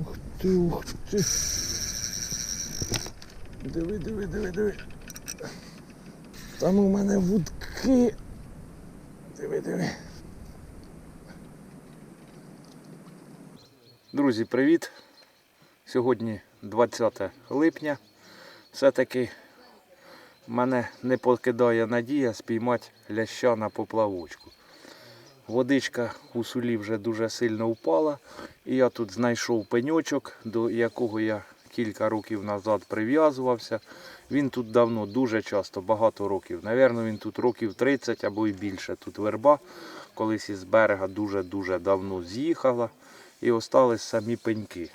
Ух ти, ух ти. Диви, диви, диви, диви. Там у мене вудки. Диви, диви. Друзі, привіт! Сьогодні 20 липня. Все-таки мене не покидає надія спіймати ляща на поплавочку. Водичка у сулі вже дуже сильно впала. І я тут знайшов пеньочок, до якого я кілька років назад прив'язувався. Він тут давно, дуже часто, багато років. Навірно, він тут років 30 або й більше. Тут верба колись із берега дуже-дуже давно з'їхала. І остались самі пеньки.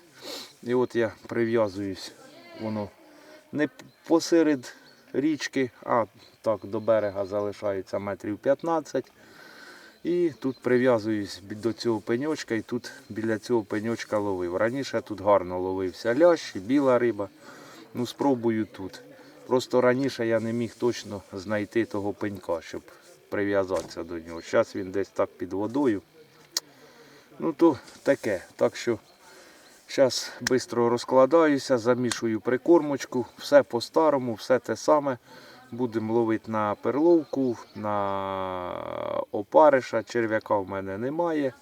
І от я прив'язуюсь, воно не посеред річки, а так до берега залишається метрів 15. І тут прив'язуюсь до цього пеньочка і тут біля цього пеньочка ловив. Раніше тут гарно ловився лящ, і біла риба. Ну спробую тут. Просто раніше я не міг точно знайти того пенька, щоб прив'язатися до нього. Зараз він десь так під водою. Ну то таке. Так що зараз швидко розкладаюся, замішую прикормочку, все по-старому, все те саме. Будемо ловити на перловку, на опариша, черв'яка в мене немає.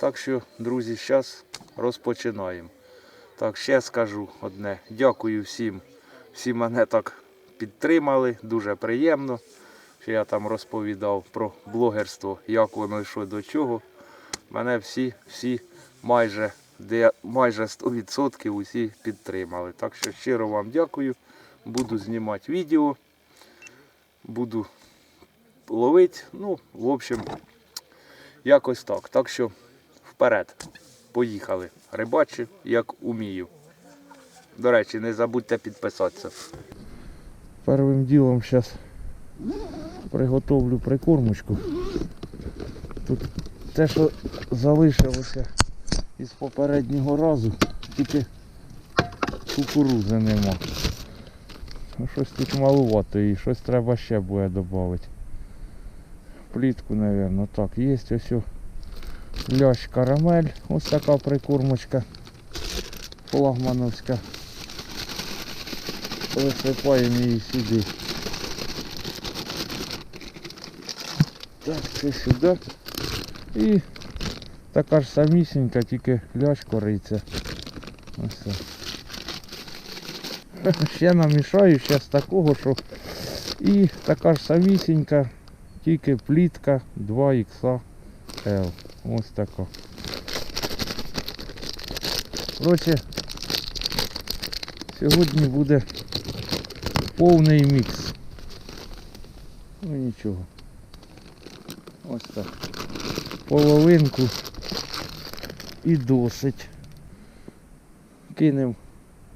Так що, друзі, зараз розпочинаємо. Так, ще скажу одне. Дякую всім. Всі мене так підтримали, дуже приємно. Що я там розповідав про блогерство, як воно йшло до чого. Мене всі, всі майже, де, майже 100% усі підтримали. Так що щиро вам дякую. Буду знімати відео буду ловити. Ну, в общем, якось так. Так що вперед. Поїхали. Рибачу, як умію. До речі, не забудьте підписатися. Першим ділом зараз приготовлю прикормочку. Тут те, що залишилося із попереднього разу, тільки кукурузи нема. Ну, щось тут малувато і щось треба ще буде додати. Плітку, мабуть. Так, є ось о лящ карамель. Ось така прикормочка флагмановська. Висипаємо її сюди. Так, це сюди. І така ж самісінька, тільки лящ кориця. Ось так. Ще намішаю ще з такого, що і така ж самісінька, тільки плітка 2XL. Ось така. Коротше, сьогодні буде повний мікс. Ну нічого. Ось так. Половинку і досить. Кинемо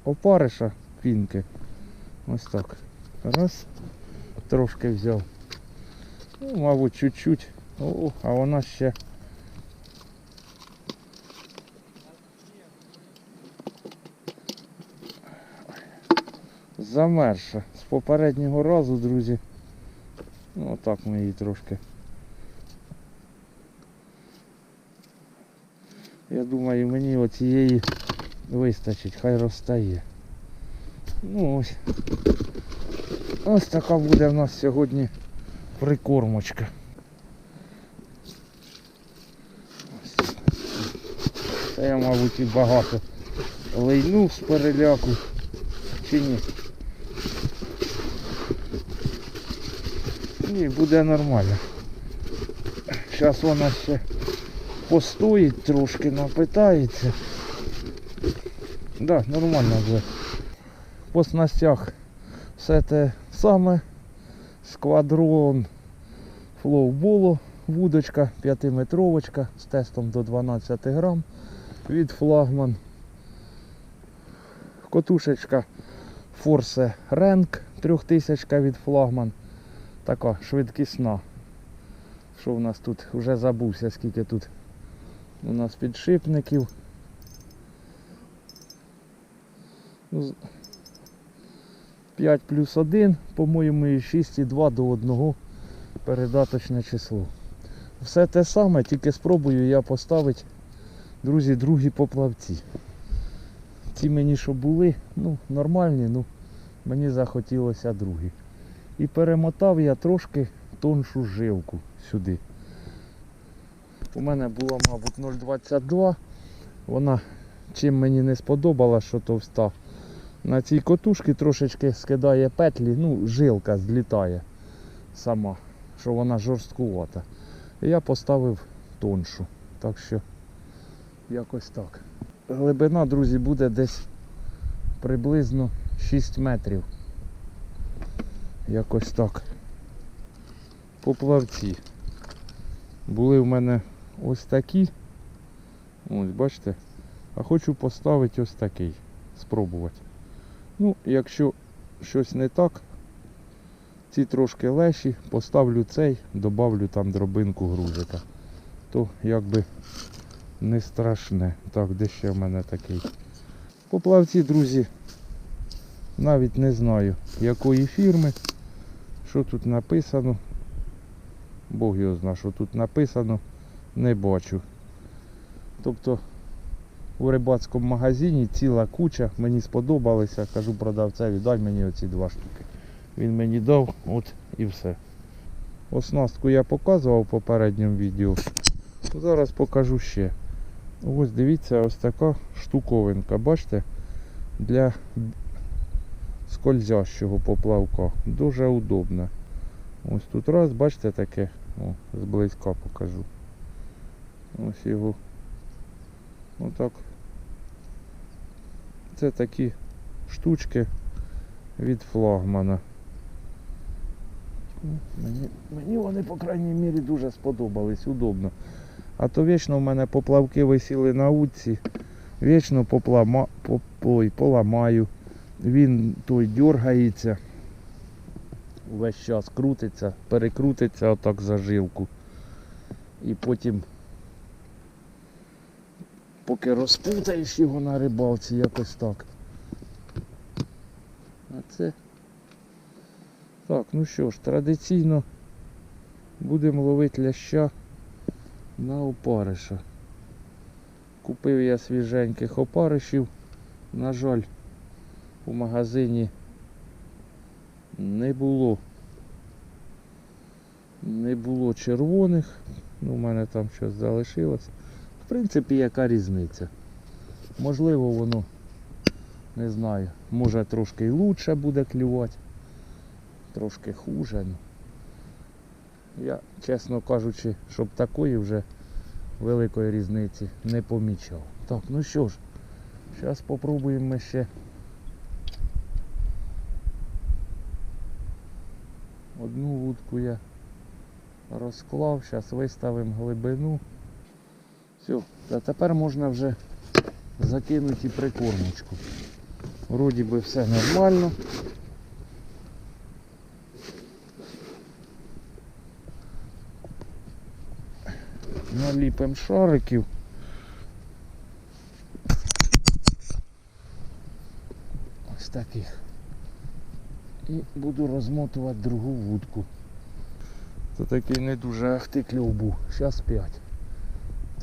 опариша пінки. Ось так. Раз. Трошки взяв. Ну, мабуть, чуть-чуть. О, а вона ще. Замерша. З попереднього разу, друзі. Ну отак ми її трошки. Я думаю, мені оцієї вистачить, хай розстає. Ну ось. Ось така буде в нас сьогодні прикормочка. Це я, мабуть, і багато лейнув з переляку. Чи ні? Ні, буде нормально. Зараз вона ще постоїть трошки, напитається. Да, нормально буде. По снастях все те саме. Сквадрон флоуболу, вудочка 5-метровочка з тестом до 12 грам від флагман. Котушечка Force Rank 3000 від флагман. Така швидкісна. Що в нас тут? Вже забувся, скільки тут у нас підшипників. Ну, з- 5 плюс 1, по-моєму, і 6,2 до 1 передаточне число. Все те саме, тільки спробую я поставити, друзі, другі поплавці. ті мені що були, ну, нормальні, ну мені захотілося другі. І перемотав я трошки тоншу жилку сюди. У мене була, мабуть, 0,22. Вона чим мені не сподобала, що товста. На цій котушці трошечки скидає петлі, ну, жилка злітає сама, що вона жорсткувата. Я поставив тоншу. Так що якось так. Глибина, друзі, буде десь приблизно 6 метрів. Якось так. Поплавці. Були в мене ось такі. Ось, бачите. А хочу поставити ось такий. Спробувати. Ну, якщо щось не так, ці трошки леші, поставлю цей, добавлю там дробинку грузика. То якби не страшне. Так, де ще в мене такий. Поплавці, друзі, навіть не знаю якої фірми, що тут написано. Бог його знає, що тут написано, не бачу. Тобто у рибацькому магазині ціла куча, мені сподобалися, кажу продавцеві, дай мені оці два штуки. Він мені дав, от і все. Оснастку я показував в попередньому відео. Зараз покажу ще. Ось дивіться, ось така штуковинка, бачите? Для скользящого поплавка. Дуже удобно. Ось тут раз, бачите таке, о, зблизька покажу. Ось його. Отак. Це такі штучки від флагмана. Ну, Мені, мені вони, по крайній мірі, дуже сподобались, удобно. А то вічно в мене поплавки висіли на утці, вічно поплама, по, ой, поламаю. Він той дергається, весь час крутиться, перекрутиться отак за жилку. І потім, поки розпутаєш його на рибалці, якось так. А це. Так, ну що ж, традиційно будемо ловити ляща на опариша. Купив я свіженьких опаришів. На жаль, у магазині не було. Не було червоних. Ну, у мене там щось залишилось. В принципі, яка різниця? Можливо, воно, не знаю, може трошки лучше буде клювати, трошки хуже. Ну. Я, чесно кажучи, щоб такої вже великої різниці не помічав. Так, ну що ж, зараз спробуємо ще одну вудку я розклав, зараз виставимо глибину. Все, а тепер можна вже закинути прикормочку. Вроді би все нормально. наліпимо шариків. Ось таких. І буду розмотувати другу вудку. Це такий не дуже ахти кльов був. Зараз 5.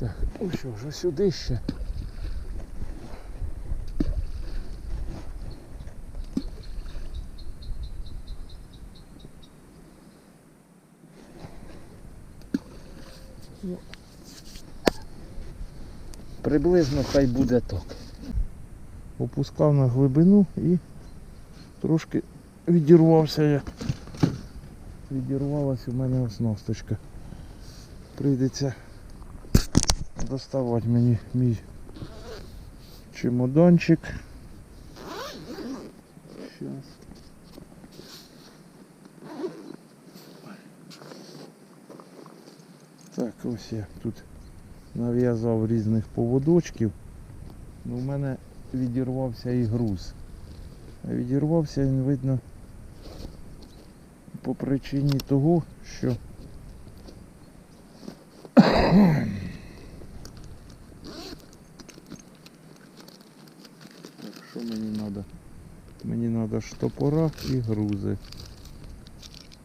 Так, ну що ось сюди ще. Приблизно хай буде так. Опускав на глибину і трошки відірвався я. Відірвалась у мене оснасточка. Прийдеться доставати мені мій чемоданчик. Щас. Так, ось я тут нав'язав різних поводочків. Ну, У мене відірвався і груз. А відірвався він, видно, по причині того, що Так, що мені треба? Мені треба штопора і грузи.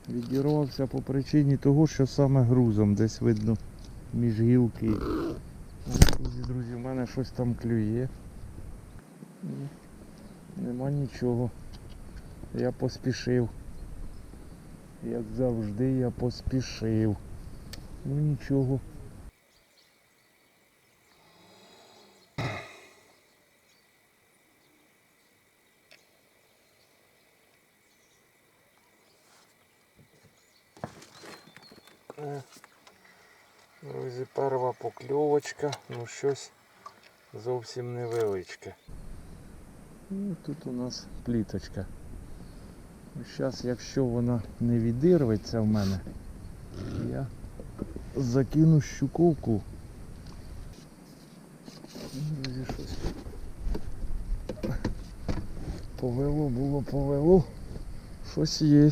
Відірвався по причині того, що саме грузом десь видно між гілки. Друзі, друзі, в мене щось там клює. Нема нічого. Я поспішив. Як завжди я поспішив. Ну нічого. Друзі, перша покльовочка, ну щось зовсім невеличке. Ну, тут у нас пліточка. Зараз, якщо вона не відірветься в мене, я закину щуковку. Друзі, щось повело, було повело. Щось є.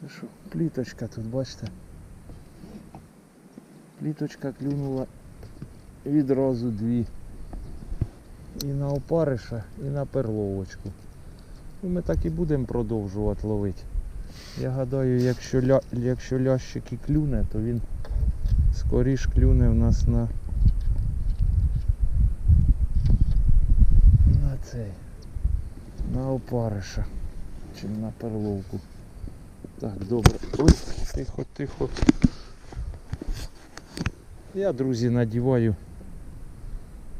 Це що, пліточка тут, бачите? Пліточка клюнула відразу дві. І на опариша, і на перловочку. І ми так і будемо продовжувати ловити. Я гадаю, якщо, ля... якщо лящик і клюне, то він скоріш клюне в нас на на цей. На опариша, чим на перловку. Так, добре. Ой, тихо, тихо. Я, друзі, надіваю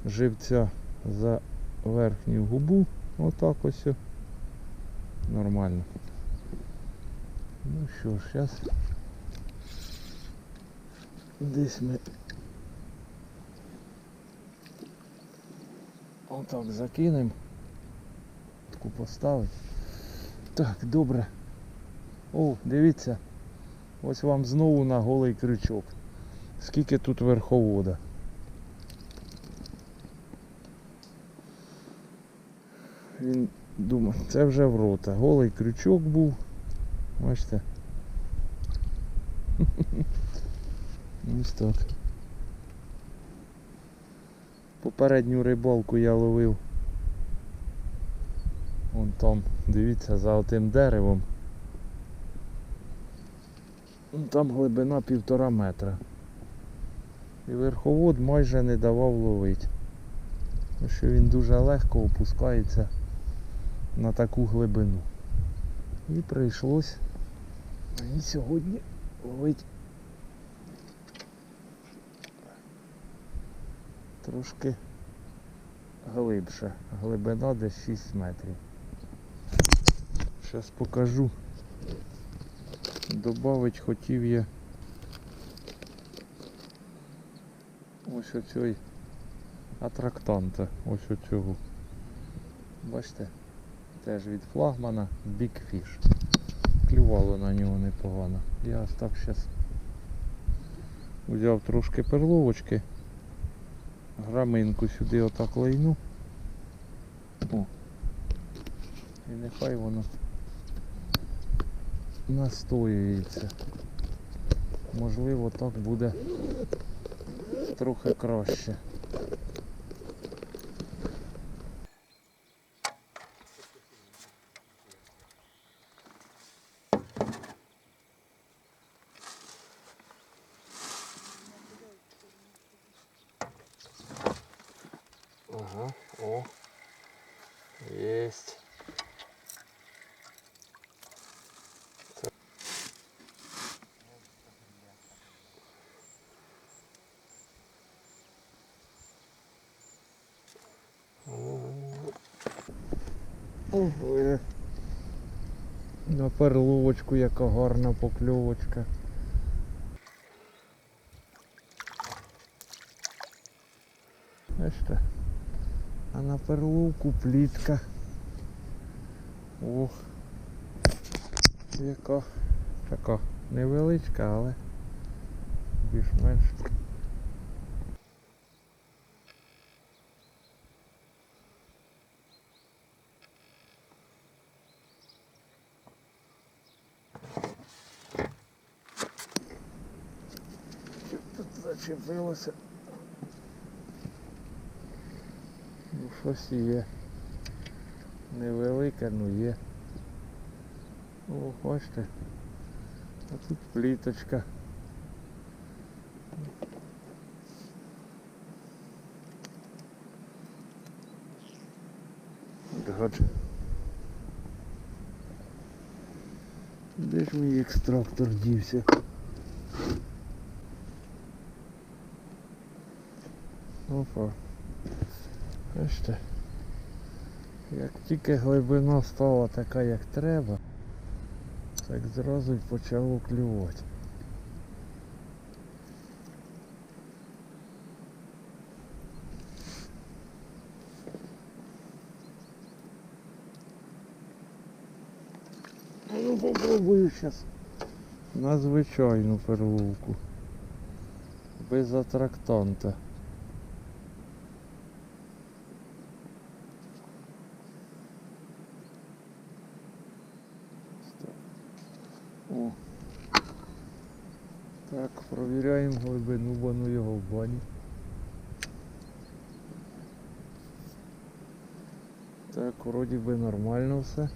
живця за верхню губу. Отак ось. Нормально. Ну що ж, зараз десь ми отак закинемо. Таку поставити. Так, добре. О, дивіться. Ось вам знову на голий крючок. Скільки тут верховода. Він думає, це вже в рота. Голий крючок був. Бачите. Ось так. Попередню рибалку я ловив. Вон там, дивіться, за отим деревом. Ну, Там глибина півтора метра. І верховод майже не давав ловити. Тому що він дуже легко опускається на таку глибину. І прийшлось мені сьогодні ловити трошки глибше. Глибина десь 6 метрів. Зараз покажу. Добавить хотів я ось оцей атрактанта, ось оцього. Бачите? Теж від флагмана Big Fish. Клювало на нього непогано. Я ось так зараз взяв трошки перловочки, граминку сюди отак лайну. О. І нехай воно настоюється. Можливо, так буде трохи краще. Ага, о, есть. Ого. На перловочку яка гарна покльовочка. Бачите? А на перловку плітка. Ох. Яка така невеличка, але більш-менш. Тут зачепилося. Ну щось є. Невелике, ну є. О, бачите. А тут пліточка. Де ж мій екстрактор дівся? Опа. Бачите? Як тільки глибина стала така, як треба, так зразу й почало клювати. Ну попробую зараз на звичайну перловку. Без атрактанта. О. Так, провіряємо глибину, бо ну його в бані. Так, вроді би нормально все.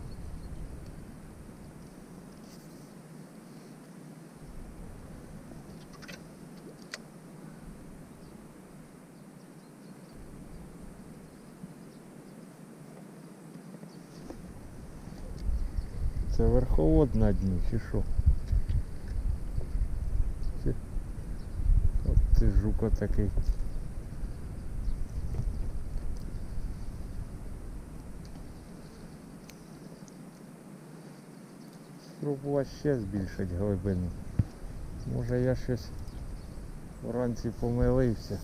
Верховод на дні чи що? Чи- От ти жука такий. Спробувати ще збільшити глибину. Може я щось вранці помилився.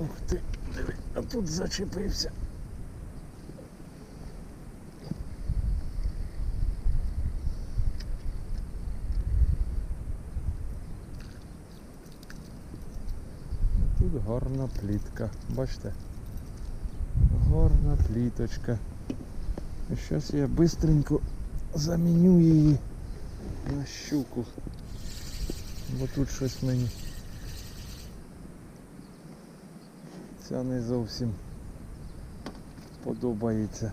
Ух ти, диви, а зачепився. Тут гарна плітка, бачите? Гарна пліточка. Зараз я бистренько заміню її на щуку. Бо тут щось мені ця не зовсім подобається.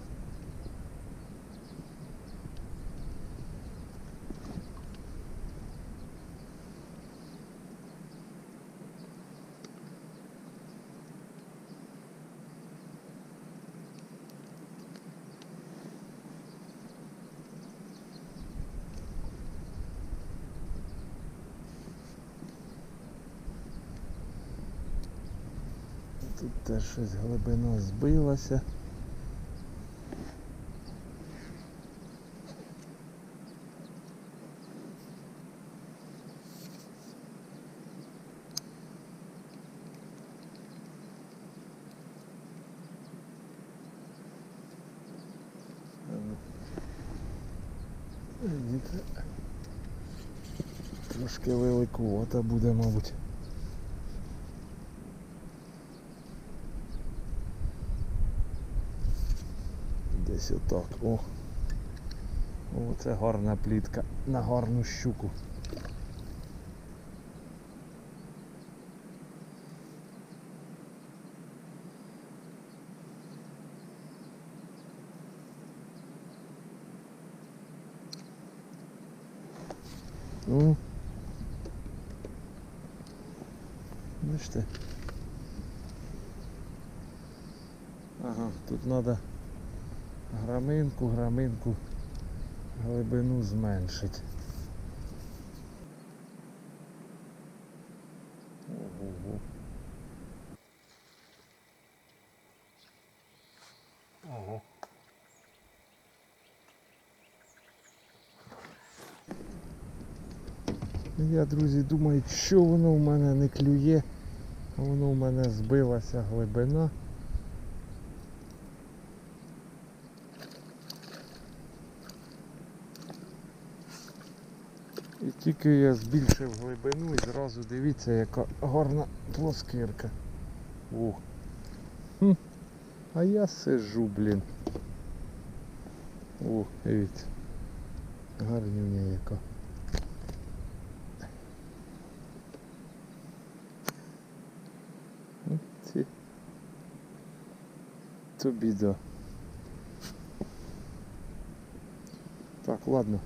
Тут теж щось глибина збилася. Видите, Трошки великувата буде, мабуть. Десь отак. О. О, це гарна плітка на гарну щуку. Ну. Бачите. Ага, тут треба граминку, граминку глибину зменшить. Ого. Ого. Я, друзі, думаю, що воно в мене не клює, воно в мене збилася глибина. Тільки я збільшив глибину і зразу дивіться, яка гарна плоскирка. Ух. Хм. А я сижу, блін. Ух, дивіться. Гарнівня яка. Ну, ці. То біда. Так, ладно.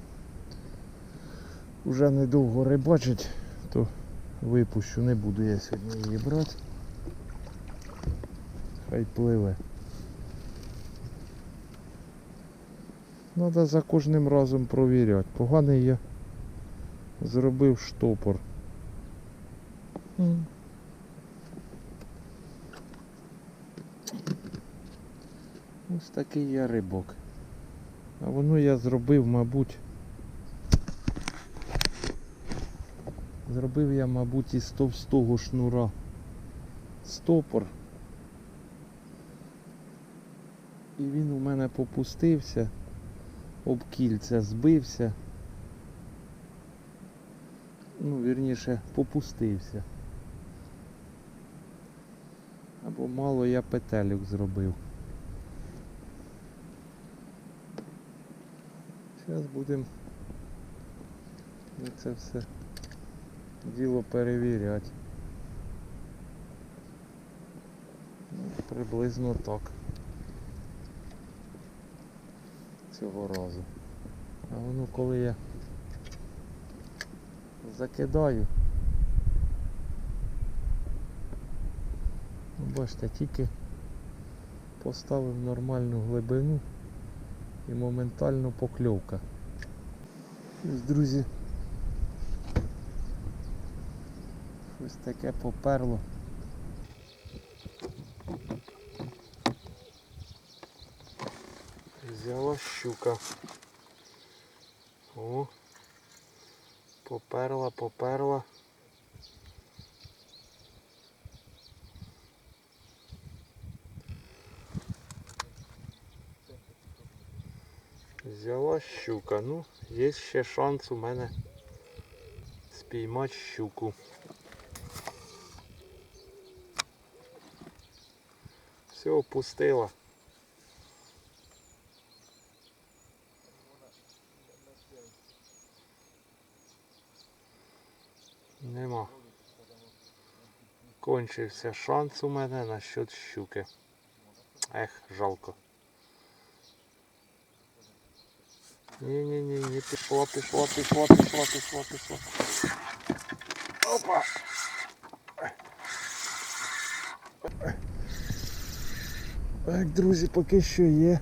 Уже недовго рибачить, то випущу, не буду я сьогодні її брати. Хай пливе. Треба за кожним разом провіряти. Поганий я зробив штопор. Ось такий я рибок. А воно я зробив, мабуть. Зробив я, мабуть, із товстого шнура стопор. І він у мене попустився, об кільця збився. Ну, вірніше, попустився. Або мало я петелюк зробив. Зараз будемо це все діло перевіряти. Ну, приблизно так. Цього разу. А воно коли я закидаю. ну, Бачите, тільки поставив нормальну глибину і моментально покльовка. Ось, друзі. Щось таке поперло. Взяла щука. О. Поперла, поперла. Взяла щука. Ну, є ще шанс у мене спіймати щуку. Все, опустила. Нема. Кончився шанс у мене насчет щуки. Ех, жалко. Ні-ні-ні, пішло, пішло, пішло, пішло, пішло, пішло. Опа! Так, друзі, поки що є.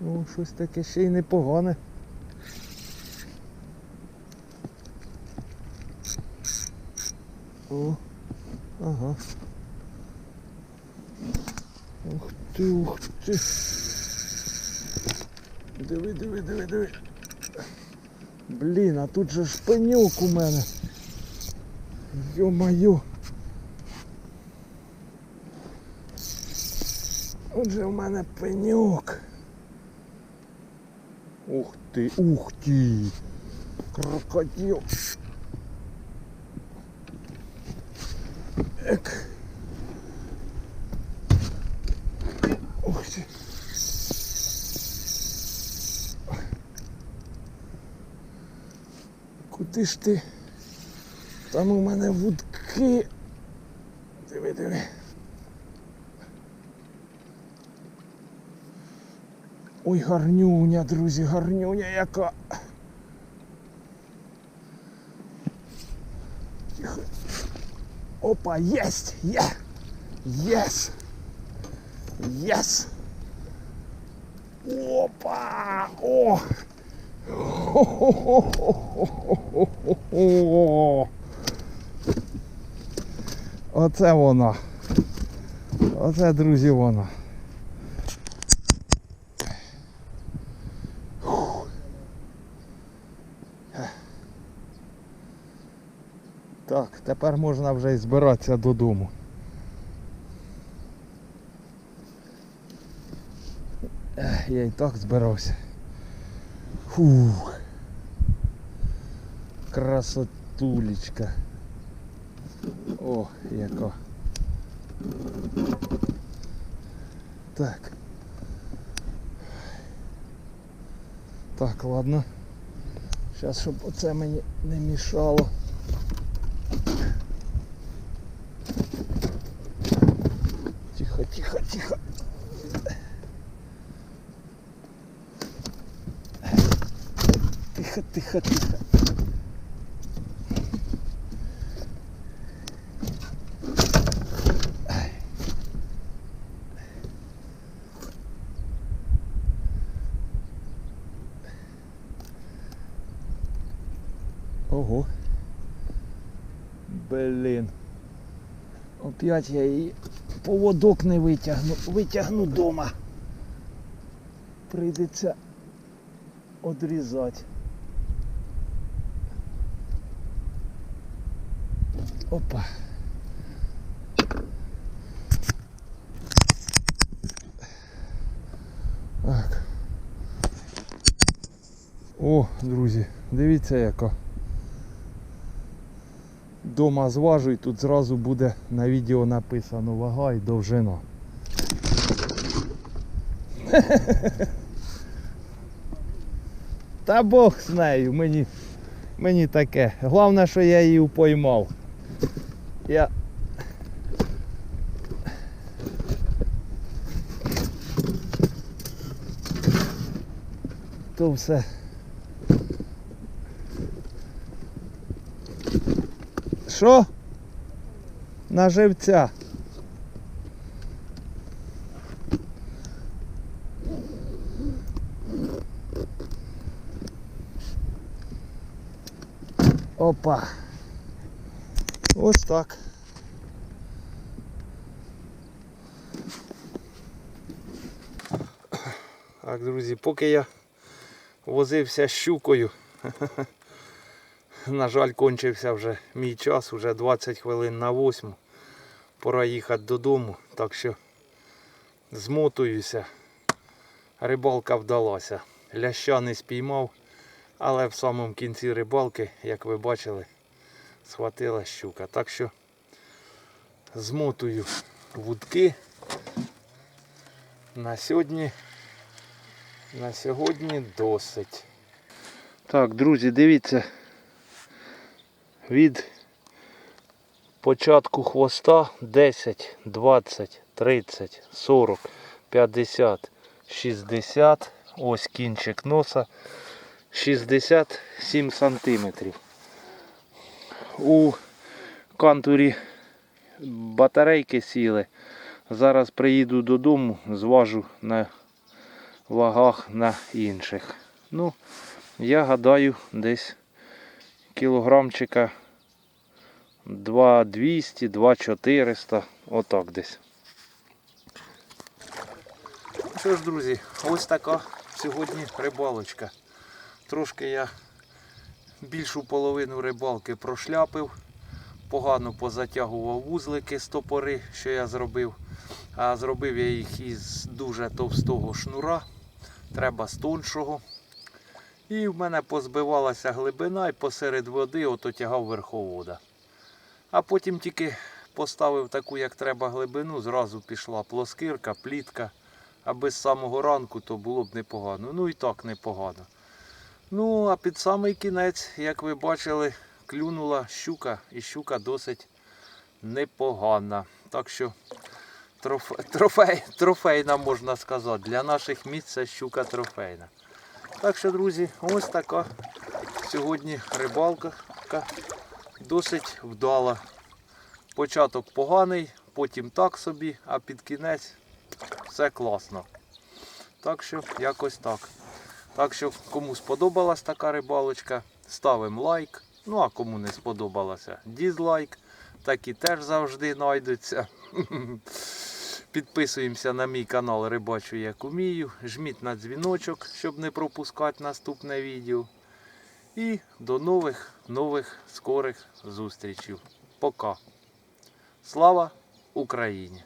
Ну, щось таке ще й непогане. О, ага. Ух ти, ух ти. Диви, диви, диви, диви. Блін, а тут же пеньок у мене. Йо-моє. Отже в мене пеньок. Ух ти, ух ти. Крокодил. Ек. Ух ти. Куди ж ти? Там у мене вудки. Диви, диви. Ой, гарнюня, друзі, гарнюня яка. Тихо. Опа, єсть! Є! Єс! Єс! Опа! О! Хо-хо-хо-хо-хо-хо-хо. Оце вона. Оце, друзі, вона. Так, тепер можна вже і збиратися додому. Я і так збирався. Фух. Красотулечка. О, яка. Так. Так, ладно. Зараз, щоб оце мені не мішало. Тихо, тихо, тихо. Тихо, тихо, тихо. Блін. Опять я її поводок не витягну. Витягну дома. Прийдеться одрізати. Опа. Так. О, друзі, дивіться яка. Дома зважу і тут зразу буде на відео написано вага і довжина. Та Бог з нею, мені, мені таке. Головне, що я її упоймав. Я... То все. Що? На живця. Опа. Ось так. Так, друзі, поки я возився щукою, на жаль, кончився вже мій час, вже 20 хвилин на 8. Пора їхати додому, так що змотуюся. Рибалка вдалася. Ляща не спіймав, але в самому кінці рибалки, як ви бачили, схватила щука. Так що змотую вудки. На сьогодні, на сьогодні досить. Так, друзі, дивіться, від початку хвоста 10, 20, 30, 40, 50, 60, ось кінчик носа 67 сантиметрів. У кантурі батарейки сіли. Зараз приїду додому, зважу на вагах на інших. Ну, я гадаю, десь кілограмчика 2200, 2400, отак десь. Що ж, друзі, ось така сьогодні рибалочка. Трошки я більшу половину рибалки прошляпив, погано позатягував вузлики з топори, що я зробив. А зробив я їх із дуже товстого шнура, треба з тоншого. І в мене позбивалася глибина і посеред води ото тягав верховода. А потім тільки поставив таку, як треба глибину, зразу пішла плоскирка, плітка. А без самого ранку то було б непогано. Ну і так непогано. Ну, а під самий кінець, як ви бачили, клюнула щука, і щука досить непогана. Так що трофей, трофей, трофейна можна сказати. Для наших місць це щука трофейна. Так що, друзі, ось така сьогодні рибалка досить вдала. Початок поганий, потім так собі, а під кінець все класно. Так що якось так. Так що кому сподобалась така рибалочка, ставимо лайк. Ну а кому не сподобалося, дізлайк. Такі теж завжди знайдуться. Підписуємося на мій канал Рибачу як умію. Жміть на дзвіночок, щоб не пропускати наступне відео. І до нових нових скорих зустрічей. Пока. Слава Україні!